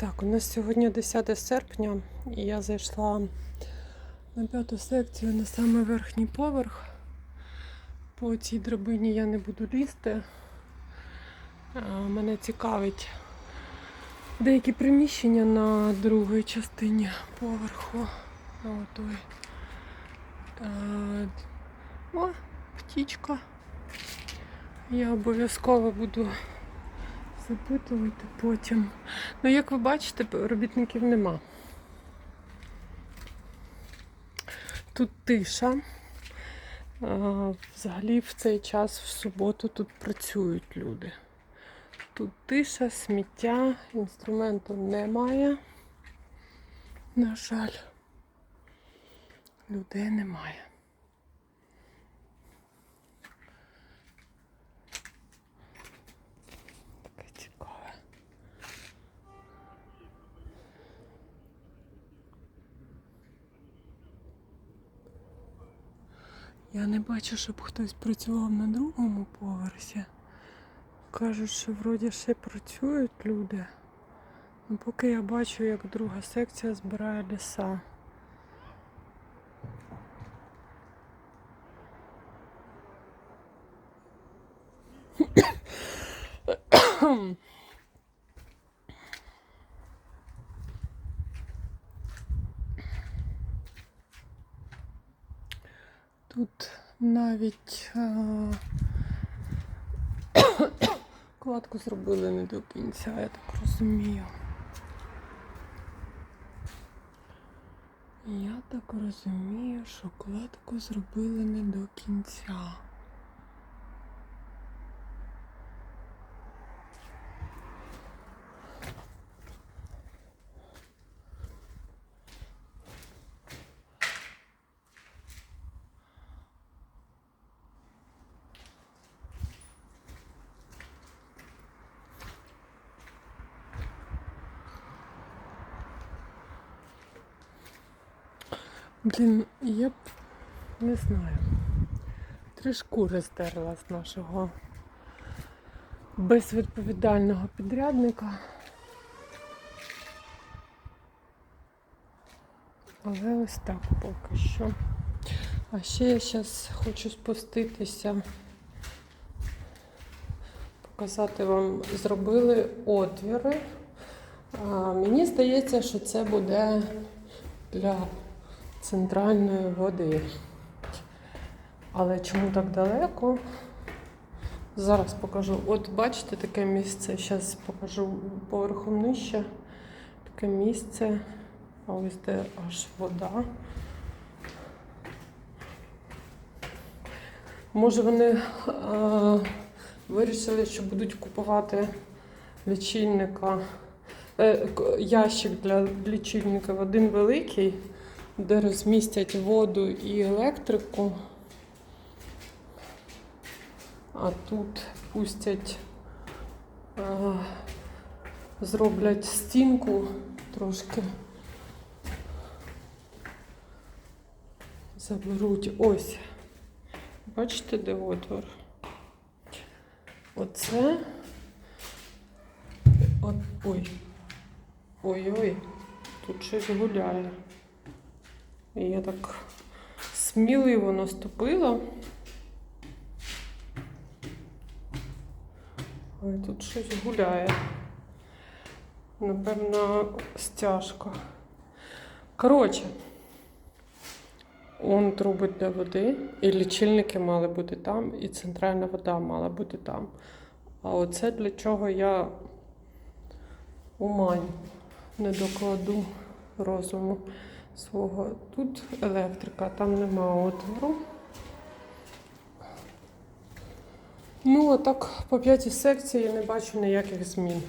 Так, у нас сьогодні 10 серпня, і я зайшла на п'яту секцію на самий верхній поверх. По цій драбині я не буду лізти. Мене цікавить деякі приміщення на другій частині поверху. Отой. О, птічка. Я обов'язково буду запитувати потім. Ну, як ви бачите, робітників нема. Тут тиша. Взагалі в цей час в суботу тут працюють люди. Тут тиша, сміття, інструменту немає. На жаль, людей немає. Я не бачу, щоб хтось працював на другому поверсі. Кажуть, що вроді ще працюють люди. Ну, поки я бачу, як друга секція збирає ліса. Тут навіть е, кладку зробили не до кінця, я так розумію. Я так розумію, що кладку зробили не до кінця. Блін, я б не знаю. Три шкури стерла з нашого безвідповідального підрядника. Але ось так поки що. А ще я зараз хочу спуститися, показати вам, зробили отвіри. А, мені здається, що це буде для центральної води. Але чому так далеко? Зараз покажу. От бачите таке місце. Зараз покажу поверхом нижче. Таке місце. А ось де аж вода. Може вони е, вирішили, що будуть купувати лічильника, е, ящик для лічильників один великий, де розмістять воду і електрику. А тут пустять, е, зроблять стінку трошки. Заберуть ось. Бачите, де отвор? Оце. От, ой. Ой-ой, тут щось гуляє. І я так сміливо наступила. Ой, тут щось гуляє. Напевно, стяжка. Коротше, он труби для води, і лічильники мали бути там, і центральна вода мала бути там. А оце для чого я умань не докладу розуму свого. Тут електрика, там нема отвору. Ну, а так по п'ятій секції я не бачу ніяких змін.